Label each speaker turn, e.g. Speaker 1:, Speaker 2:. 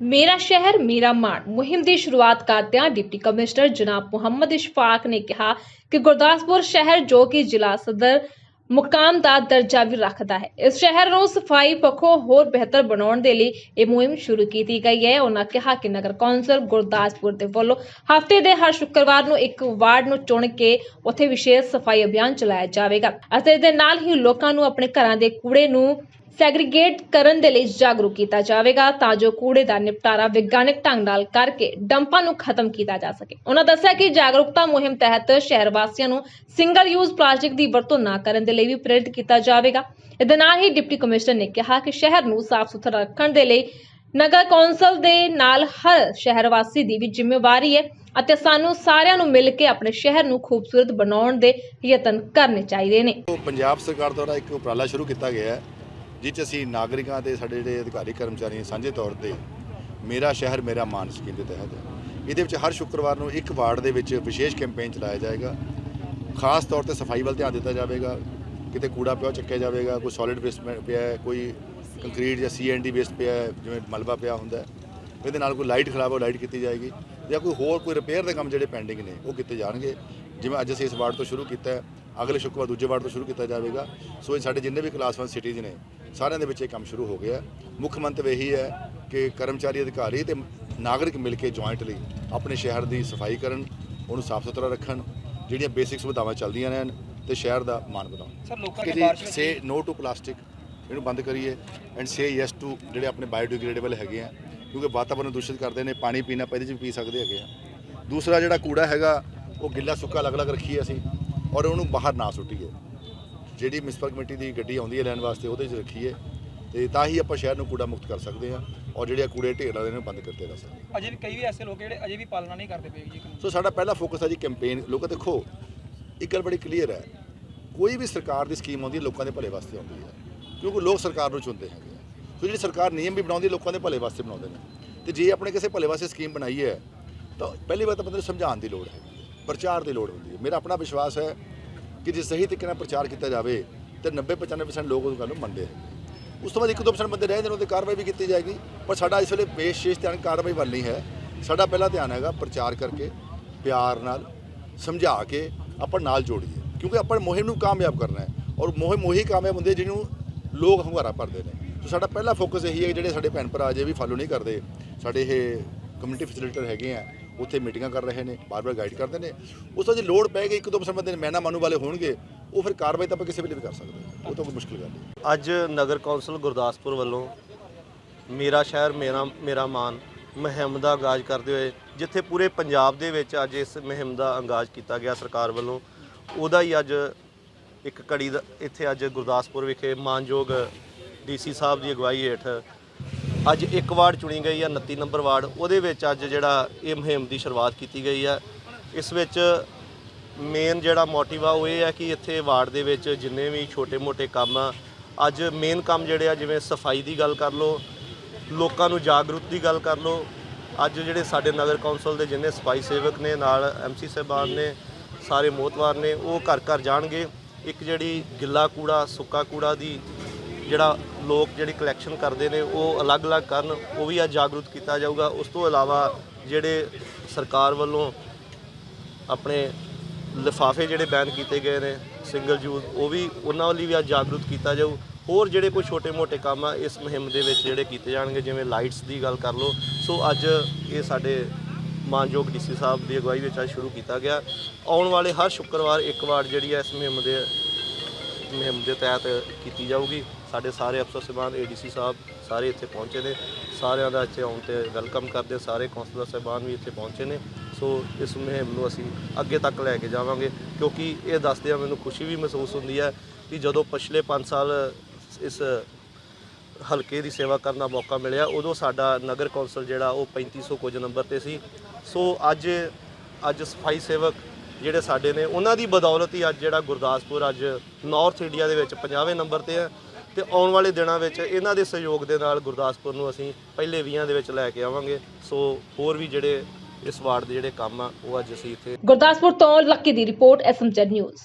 Speaker 1: ਮੇਰਾ ਸ਼ਹਿਰ, ਮੇਰਾ ਮਾਣ। ਮੁਹਿੰਮ ਦੀ ਸ਼ੁਰੂਆਤ ਕਰਦਿਆਂ ਡਿਪਟੀ ਕਮਿਸ਼ਨਰ ਜਨਾਬ ਮੁਹੰਮਦ ਇਸ਼ਫਾਕ ਨੇ ਕਿਹਾ ਕਿ ਗੁਰਦਾਸਪੁਰ ਸ਼ਹਿਰ ਜੋ ਕਿ ਜ਼ਿਲ੍ਹਾ ਸਦਰ ਮੁਕਾਮ ਦਾ ਦਰਜਾ ਵੀ ਰੱਖਦਾ ਹੈ। ਇਸ ਸ਼ਹਿਰ ਨੂੰ ਸਫ਼ਾਈ ਪੱਖੋਂ ਹੋਰ ਬਿਹਤਰ ਬਣਾਉਣ ਦੇ ਲਈ ਇਹ ਮੁਹਿੰਮ ਸ਼ੁਰੂ ਕੀਤੀ ਗਈ ਹੈ। ਉਹਨਾਂ ਕਿਹਾ ਕਿ ਨਗਰ ਕੌਂਸਲ ਗੁਰਦਾਸਪੁਰ ਦੇ ਵੱਲੋਂ ਹਫ਼ਤੇ ਦੇ ਹਰ ਸ਼ੁੱਕਰਵਾਰ ਨੂੰ ਇੱਕ ਵਾਰਡ ਨੂੰ ਚੁਣ ਕੇ ਉੱਥੇ ਵਿਸ਼ੇਸ਼ ਸਫ਼ਾਈ ਅਭਿਆਨ ਚਲਾਇਆ ਜਾਵੇਗਾ ਅਤੇ ਇਸ ਦੇ ਨਾਲ ਹੀ ਲੋਕਾਂ ਨੂੰ ਆਪਣੇ ਘਰਾਂ ਦੇ ਕੂੜੇ ਨੂੰ ਸੈਗਰੀਗੇਟ ਕਰਨ ਦੇ ਲਈ ਜਾਗਰੂਕ ਕੀਤਾ ਜਾਵੇਗਾ ਤਾਂ ਜੋ ਕੂੜੇ ਦਾ ਨਿਪਟਾਰਾ ਵਿਗਿਆਨਕ ਢੰਗ ਨਾਲ ਕਰਕੇ ਡੰਪਾਂ ਨੂੰ ਖਤਮ ਕੀਤਾ ਜਾ ਸਕੇ। ਉਹਨਾਂ ਦੱਸਿਆ ਕਿ ਜਾਗਰੂਕਤਾ ਮੁਹਿੰਮ ਤਹਿਤ ਸ਼ਹਿਰ ਵਾਸੀਆਂ ਨੂੰ ਸਿੰਗਲ ਯੂਜ਼ ਪਲਾਸਟਿਕ ਦੀ ਵਰਤੋਂ ਨਾ ਕਰਨ ਦੇ ਲਈ ਵੀ ਪ੍ਰੇਰਿਤ ਕੀਤਾ ਜਾਵੇਗਾ। ਇਹਦੇ ਨਾਲ ਹੀ ਡਿਪਟੀ ਕਮਿਸ਼ਨਰ ਨੇ ਕਿਹਾ ਕਿ ਸ਼ਹਿਰ ਨੂੰ ਸਾਫ਼ ਸੁਥਰਾ ਰੱਖਣ ਦੇ ਲਈ ਨਗਰ ਕੌਂਸਲ ਦੇ ਨਾਲ ਹਰ ਸ਼ਹਿਰ ਵਾਸੀ ਦੀ ਵੀ ਜ਼ਿੰਮੇਵਾਰੀ ਹੈ ਅਤੇ ਸਾਨੂੰ ਸਾਰਿਆਂ ਨੂੰ ਮਿਲ ਕੇ ਆਪਣੇ ਸ਼ਹਿਰ ਨੂੰ ਖੂਬਸੂਰਤ ਬਣਾਉਣ ਦੇ ਯਤਨ ਕਰਨੇ ਚਾਹੀਦੇ ਨੇ।
Speaker 2: ਪੰਜਾਬ ਸਰਕਾਰ ਦੁਆਰਾ ਇੱਕ ਉਪਰਾਲਾ ਸ਼ੁਰੂ ਕੀਤਾ ਗਿਆ ਹੈ। ਜਿਸ 'ਚ ਅਸੀਂ ਨਾਗਰਿਕਾਂ ਤੇ ਸਾਡੇ ਜਿਹੜੇ ਅਧਿਕਾਰੀ ਕਰਮਚਾਰੀ ਸਾਂਝੇ ਤੌਰ ਤੇ ਮੇਰਾ ਸ਼ਹਿਰ, ਮੇਰਾ ਮਾਨ ਸਕੀਮ ਦੇ ਤਹਿਤ। ਇਹਦੇ ਵਿੱਚ ਹਰ ਸ਼ੁੱਕਰਵਾਰ ਨੂੰ ਇੱਕ ਵਾਰਡ ਦੇ ਵਿੱਚ ਵਿਸ਼ੇਸ਼ ਕੈਂਪੇਨ ਚਲਾਇਆ ਜਾਏਗਾ। ਖਾਸ ਤੌਰ ਤੇ ਸਫ਼ਾਈ ਵੱਲ ਧਿਆਨ ਦਿੱਤਾ ਜਾਵੇਗਾ। ਕਿਤੇ ਕੂੜਾ ਪਿਆ ਚੱਕਿਆ ਜਾਵੇਗਾ, ਕੋਈ ਸੋਲਿਡ ਵੇਸਟ ਪਿਆ ਹੈ, ਕੋਈ ਕੰਕਰੀਟ ਜਾਂ ਸੀਐਨਡੀ ਵੇਸਟ ਪਿਆ ਹੈ, ਜਿਵੇਂ ਮਲਬਾ ਪਿਆ ਹੁੰਦਾ ਇਹਦੇ ਨਾਲ ਕੋਈ ਲਾਈਟ ਖਰਾਬ ਹੋ ਲਾਈਟ ਕੀਤੀ ਜਾਏਗੀ ਜਾਂ ਕੋਈ ਹੋਰ ਕੋਈ ਰਿਪੇਅਰ ਦੇ ਕੰਮ ਜਿਹੜੇ ਪੈਂਡਿੰਗ ਨੇ, ਉਹ ਕੀਤੇ ਜਾਣਗੇ। ਜਿਵੇਂ ਅੱਜ ਅਸੀਂ ਇਸ ਵਾਰਡ ਤੋਂ ਸ਼ੁਰੂ ਕੀਤਾ ਹੈ ਅਗਲੇ ਸ਼ੁੱਕਰਵਾਰ ਦੂਜੇ ਵਾਰਡ ਤੋਂ ਸ਼ੁਰੂ ਕੀਤਾ ਜਾਵੇਗਾ। ਸੋ ਇਹ ਸਾਡੇ ਜਿੰਨੇ ਵੀ ਕਲਾਸ 1 ਸਿਟੀਜ਼ ਨੇ ਸਾਰਿਆਂ ਦੇ ਵਿੱਚ ਇਹ ਕੰਮ ਸ਼ੁਰੂ ਹੋ ਗਿਆ। ਮੁੱਖ ਮੰਤਵ ਇਹੀ ਹੈ ਕਿ ਕਰਮਚਾਰੀ ਅਧਿਕਾਰੀ ਤੇ ਨਾਗਰਿਕ ਮਿਲ ਕੇ ਜੁਆਇੰਟਲੀ ਆਪਣੇ ਸ਼ਹਿਰ ਦੀ ਸਫ਼ਾਈ ਕਰਨ ਉਹਨੂੰ ਸਾਫ਼ ਸੁਥਰਾ ਰੱਖਣ ਜਿਹੜੀਆਂ ਬੇਸਿਕ ਸੁਵਿਧਾਵਾਂ ਚੱਲਦੀਆਂ ਨੇ ਤੇ ਸ਼ਹਿਰ ਦਾ ਮਾਣ ਵਧਾਉਣ।
Speaker 3: ਸਰ ਲੋਕਾਂ ਦੀ
Speaker 2: ਸੇ ਨੋ ਟੂ ਪਲਾਸਟਿਕ ਇਹਨੂੰ ਬੰਦ ਕਰੀਏ ਐਂਡ ਸੇ ਯੈਸ ਟੂ ਜਿਹੜੇ ਆਪਣੇ ਬਾਇਓਡੀਗ੍ਰੇਡੇਬਲ ਹੈਗੇ ਆ ਕਿਉਂਕਿ ਵਾਤਾਵਰਨ ਦੂਸ਼ਿਤ ਕਰਦੇ ਨੇ ਪਾਣੀ ਪੀਣਾ ਇਹਦੇ 'ਚ ਵੀ ਪੀ ਸਕਦੇ ਹੈਗੇ ਆ। ਦੂਸਰਾ ਜਿਹੜਾ ਕੂੜਾ ਹੈਗਾ ਉਹ ਗਿੱਲਾ ਸੁੱਕਾ ਅਲੱਗ-ਅਲੱਗ ਰੱਖੀਏ ਅਸੀਂ। ਔਰ ਉਹਨੂੰ ਬਾਹਰ ਨਾ ਸੁੱਟੀਏ। ਜਿਹੜੀ ਮਿਊਨਿਸਪਲ ਕਮੇਟੀ ਦੀ ਗੱਡੀ ਆਉਂਦੀ ਹੈ ਲੈਣ ਵਾਸਤੇ ਉਹਦੇ 'ਚ ਰੱਖੀਏ। ਤੇ ਤਾਂ ਹੀ ਆਪਾਂ ਸ਼ਹਿਰ ਨੂੰ ਕੂੜਾ ਮੁਕਤ ਕਰ ਸਕਦੇ ਹਾਂ ਔਰ ਜਿਹੜੇ ਆਹ ਕੂੜੇ ਢੇਰ ਲਾਦੇ ਨੇ ਬੰਦ ਕਰਤੇ ਸਕਦੇ
Speaker 3: ਅਜੇ ਵੀ ਕਈ ਵੀ ਐਸੇ ਲੋਕ ਜਿਹੜੇ ਅਜੇ ਵੀ ਪਾਲਣਾ ਨਹੀਂ ਕਰਦੇ ਪਏ ਜੀ
Speaker 2: ਸੋ ਸਾਡਾ ਪਹਿਲਾ ਫੋਕਸ ਹੈ ਜੀ ਕੈਂਪੇਨ। ਲੋਕ ਦੇਖੋ ਇੱਕ ਗੱਲ ਬੜੀ ਕਲੀਅਰ ਹੈ। ਕੋਈ ਵੀ ਸਰਕਾਰ ਦੀ ਸਕੀਮ ਆਉਂਦੀ ਹੈ ਲੋਕਾਂ ਦੇ ਭਲੇ ਵਾਸਤੇ ਆਉਂਦੀ ਹੈ। ਕਿਉਂਕਿ ਲੋਕ ਸਰਕਾਰ ਨੂੰ ਚੁਣਦੇ ਹੈਗੇ ਆ। ਸੋ ਜਿਹੜੀ ਸਰਕਾਰ ਨਿਯਮ ਵੀ ਬਣਾਉਂਦੀ ਲੋਕਾਂ ਦੇ ਭਲੇ ਵਾਸਤੇ ਬਣਾਉਂਦੇ ਨੇ। ਤੇ ਜੇ ਆਪਣੇ ਕਿਸੇ ਭਲੇ ਵਾਸਤੇ ਸਕੀਮ ਬਣਾਈ ਹੈ ਤਾਂ ਪਹਿਲੀ ਵਾਰ ਤਾਂ ਬੰਦੇ ਨੂੰ ਸਮਝਾਉਣ ਦੀ ਲੋੜ ਹੈ। ਪ੍ਰਚਾਰ ਦੀ ਲੋੜ ਹੁੰਦੀ ਹੈ। ਮੇਰਾ ਆਪਣਾ ਵਿਸ਼ਵਾਸ ਹੈ ਕਿ ਜੇ ਸਹੀ ਤਰੀਕੇ ਨਾਲ ਪ੍ਰਚਾਰ ਕੀਤਾ ਜਾਵੇ ਤੇ 90 95% ਲੋਕ ਉਸ ਗੱਲ ਨੂੰ ਮੰਨਦੇ ਹੈ ਉਸ ਤੋਂ ਬਾਅਦ 1-2% ਬੰਦੇ ਰਹਿ ਜਾਂਦੇ ਨੇ, ਉਹਦੇ ਕਾਰਵਾਈ ਵੀ ਕੀਤੀ ਜਾਏਗੀ। ਪਰ ਸਾਡਾ ਇਸ ਵੇਲੇ ਵਿਸ਼ੇਸ਼ ਧਿਆਨ ਕਾਰਵਾਈ ਵੱਲ ਨਹੀਂ ਹੈ। ਸਾਡਾ ਪਹਿਲਾ ਧਿਆਨ ਹੈਗਾ ਪ੍ਰਚਾਰ ਕਰਕੇ, ਪਿਆਰ ਨਾਲ, ਸਮਝਾ ਕੇ ਆਪਾਂ ਨਾਲ ਜੋੜੀਏ। ਕਿਉਂਕਿ ਆਪਾਂ ਮੁਹਿੰਮ ਨੂੰ ਕਾਮਯਾਬ ਕਰਨਾ ਹੈ ਔਰ ਮੁਹਿੰਮ ਉਹੀ ਕਾਮਯਾਬ ਹੁੰਦੀ ਹੈ ਜਿਹਨੂੰ ਲੋਕ ਹੰਗਾਰਾ ਭਰਦੇ ਨੇ। ਸੋ ਸਾਡਾ ਪਹਿਲਾ ਫੋਕਸ ਇਹੀ ਹੈ ਕਿ ਜਿਹੜੇ ਸਾਡੇ ਭੈਣ ਭਰਾ ਅਜੇ ਵੀ ਫਾਲੋ ਨਹੀਂ ਕਰਦੇ, ਸਾਡੇ ਇਹ ਕਮਿਊਨਿਟੀ ਫੈਸਿਲਿਟੇਟਰ ਹੈਗੇ ਆ ਉੱਥੇ ਮੀਟਿੰਗਾਂ ਕਰ ਰਹੇ ਨੇ, ਬਾਰ-ਬਾਰ ਗਾਈਡ ਕਰਦੇ ਨੇ। ਉਸ ਤੋਂ ਜੇ ਲੋੜ ਪਏਗੀ ਇੱਕ ਦੋ ਪਰਸੈਂਟ ਦੇ ਮੈਨਾ ਮਾਨੂ ਵਾਲੇ ਹੋਣਗੇ, ਉਹ ਫਿਰ ਕਾਰਵਾਈ ਤਾਂ ਆਪਾਂ ਕਿਸੇ ਵੇਲੇ ਵੀ ਕਰ ਸਕਦੇ ਹਾਂ। ਉਹ ਤਾਂ ਕੋਈ ਮੁਸ਼ਕਿਲ ਗੱਲ ਹੈ।
Speaker 4: ਅੱਜ ਨਗਰ ਕੌਂਸਲ ਗੁਰਦਾਸਪੁਰ ਵੱਲੋਂ ਮੇਰਾ ਸ਼ਹਿਰ, ਮੇਰਾ ਮੇਰਾ ਮਾਨ ਮੁਹਿੰਮ ਦਾ ਆਗਾਜ਼ ਕਰਦੇ ਹੋਏ, ਜਿੱਥੇ ਪੂਰੇ ਪੰਜਾਬ ਦੇ ਵਿੱਚ ਅੱਜ ਇਸ ਮੁਹਿੰਮ ਦਾ ਆਗਾਜ਼ ਕੀਤਾ ਗਿਆ ਸਰਕਾਰ ਵੱਲੋਂ, ਉਹਦਾ ਹੀ ਅੱਜ ਇੱਕ ਕੜੀ ਦਾ, ਇੱਥੇ ਅੱਜ ਗੁਰਦਾਸਪੁਰ ਵਿਖੇ ਮਾਨਯੋਗ ਡੀਸੀ ਸਾਹਿਬ ਦੀ ਅਗਵਾਈ ਹੇਠ ਅੱਜ ਇੱਕ ਵਾਰਡ ਚੁਣੀ ਗਈ ਆ 29 ਨੰਬਰ ਵਾਰਡ। ਉਹਦੇ ਵਿੱਚ ਅੱਜ ਜਿਹੜਾ ਇਹ ਮੁਹਿੰਮ ਦੀ ਸ਼ੁਰੂਆਤ ਕੀਤੀ ਗਈ ਆ। ਇਸ ਵਿੱਚ ਮੇਨ ਜਿਹੜਾ ਮੋਟਿਵ ਆ, ਉਹ ਇਹ ਹੈ ਕਿ ਇੱਥੇ ਵਾਰਡ ਦੇ ਵਿੱਚ ਜਿੰਨੇ ਵੀ ਛੋਟੇ-ਮੋਟੇ ਕੰਮ ਆ, ਅੱਜ ਮੇਨ ਕੰਮ ਜਿਹੜੇ ਆ, ਜਿਵੇਂ ਸਫ਼ਾਈ ਦੀ ਗੱਲ ਕਰ ਲਓ, ਲੋਕਾਂ ਨੂੰ ਜਾਗਰੂਕ ਦੀ ਗੱਲ ਕਰ ਲਓ, ਅੱਜ ਜਿਹੜੇ ਸਾਡੇ ਨਗਰ ਕੌਂਸਲ ਦੇ ਜਿੰਨੇ ਸਫ਼ਾਈ ਸੇਵਕ ਨੇ, ਨਾਲ ਐਮਸੀ ਸਾਹਿਬਾਨ ਨੇ, ਸਾਰੇ ਮੋਤਵਾਰ ਨੇ, ਉਹ ਘਰ ਘਰ ਜਾਣਗੇ। ਇੱਕ ਜਿਹੜੀ ਗਿੱਲਾ ਕੂੜਾ, ਸੁੱਕਾ ਕੂੜਾ ਦੀ ਜਿਹੜਾ ਲੋਕ ਜਿਹੜੀ ਕਲੈਕਸ਼ਨ ਕਰਦੇ ਨੇ, ਉਹ ਅਲੱਗ-ਅਲੱਗ ਕਰਨ, ਉਹ ਵੀ ਅੱਜ ਜਾਗਰੂਕ ਕੀਤਾ ਜਾਊਗਾ। ਉਸ ਤੋਂ ਇਲਾਵਾ ਜਿਹੜੇ ਸਰਕਾਰ ਵੱਲੋਂ ਆਪਣੇ ਲਿਫਾਫੇ ਜਿਹੜੇ ਬੈਨ ਕੀਤੇ ਗਏ ਨੇ ਸਿੰਗਲ ਯੂਜ਼ ਉਹ ਵੀ ਉਹਨਾਂ ਵੱਲ ਵੀ ਅੱਜ ਜਾਗਰੂਕ ਕੀਤਾ ਜਾਊ। ਹੋਰ ਜਿਹੜੇ ਕੋਈ ਛੋਟੇ-ਮੋਟੇ ਕੰਮ ਆ, ਇਸ ਮੁਹਿੰਮ ਦੇ ਵਿੱਚ ਜਿਹੜੇ ਕੀਤੇ ਜਾਣਗੇ, ਜਿਵੇਂ ਲਾਈਟਸ ਦੀ ਗੱਲ ਕਰ ਲਓ, ਸੋ ਅੱਜ ਇਹ ਸਾਡੇ ਮਾਨਯੋਗ ਡੀਸੀ ਸਾਹਿਬ ਦੀ ਅਗਵਾਈ ਵਿੱਚ ਅੱਜ ਸ਼ੁਰੂ ਕੀਤਾ ਗਿਆ। ਆਉਣ ਵਾਲੇ ਹਰ ਸ਼ੁੱਕਰਵਾਰ ਇੱਕ ਵਾਰ ਜਿਹੜੀ ਹੈ ਇਸ ਮੁਹਿੰਮ ਦੇ ਮੁਹਿੰਮ ਦੇ ਤਹਿਤ ਕੀਤੀ ਜਾਊਗੀ। ਸਾਡੇ ਸਾਰੇ ਅਫਸਰ ਸਾਹਿਬਾਨ ਏਡੀਸੀ ਸਾਹਿਬ ਸਾਰੇ ਇੱਥੇ ਪਹੁੰਚੇ ਨੇ। ਸਾਰਿਆਂ ਦਾ ਇੱਥੇ ਆਉਣ ਤੇ ਵੈਲਕਮ ਕਰਦੇ ਸਾਰੇ ਕੌਂਸਲਰ ਸਾਹਿਬਾਨ ਵੀ ਇੱਥੇ ਪਹੁੰਚੇ ਨੇ। ਸੋ ਇਸ ਮੁਹਿੰਮ ਨੂੰ ਅਸੀਂ ਅੱਗੇ ਤੱਕ ਲੈ ਕੇ ਜਾਵਾਂਗੇ ਕਿਉਂਕਿ ਇਹ ਦੱਸਦਿਆਂ ਮੈਨੂੰ ਖੁਸ਼ੀ ਵੀ ਮਹਿਸੂਸ ਹੁੰਦੀ ਹੈ ਕਿ ਜਦੋਂ ਪਿਛਲੇ 5 ਸਾਲ ਇਸ ਹਲਕੇ ਦੀ ਸੇਵਾ ਕਰਨ ਦਾ ਮੌਕਾ ਮਿਲਿਆ, ਉਦੋਂ ਸਾਡਾ ਨਗਰ ਕੌਂਸਲ ਜਿਹੜਾ ਉਹ 3500 ਕੁਝ ਨੰਬਰ ਤੇ ਸੀ। ਸੋ ਅੱਜ ਅੱਜ ਸਫ਼ਾਈ ਸੇਵਕ ਜਿਹੜੇ ਸਾਡੇ ਨੇ, ਉਹਨਾਂ ਦੀ ਬਦੌਲਤ ਹੀ ਅੱਜ ਜਿਹੜਾ ਗੁਰਦਾਸਪੁਰ ਅੱਜ ਨਾਰਥ ਇੰਡੀਆ ਦੇ ਵਿੱਚ 50ਵੇਂ ਨੰਬਰ ਤੇ ਹੈ। ਤੇ ਆਉਣ ਵਾਲੇ ਦਿਨਾਂ ਵਿੱਚ ਇਹਨਾਂ ਦੇ ਸਹਿਯੋਗ ਦੇ ਨਾਲ ਗੁਰਦਾਸਪੁਰ ਨੂੰ ਅਸੀਂ ਪਹਿਲੇ 20 ਦੇ ਵਿੱਚ ਲੈ ਕੇ ਆਵਾਂਗੇ। ਸੋ ਹੋਰ ਵੀ ਜਿਹੜੇ ਇਸ ਵਾਰਡ ਦੇ ਜਿਹੜੇ ਕੰਮ ਆ, ਉਹ ਅੱਜ ਅਸੀਂ ਇੱਥੇ
Speaker 1: ਗੁਰਦਾਸਪੁਰ ਤੋਂ ਲੱਕੀ ਦੀ ਰਿਪੋਰਟ ਐਸਐਮਜ਼ੈਡ ਨਿਊਜ਼।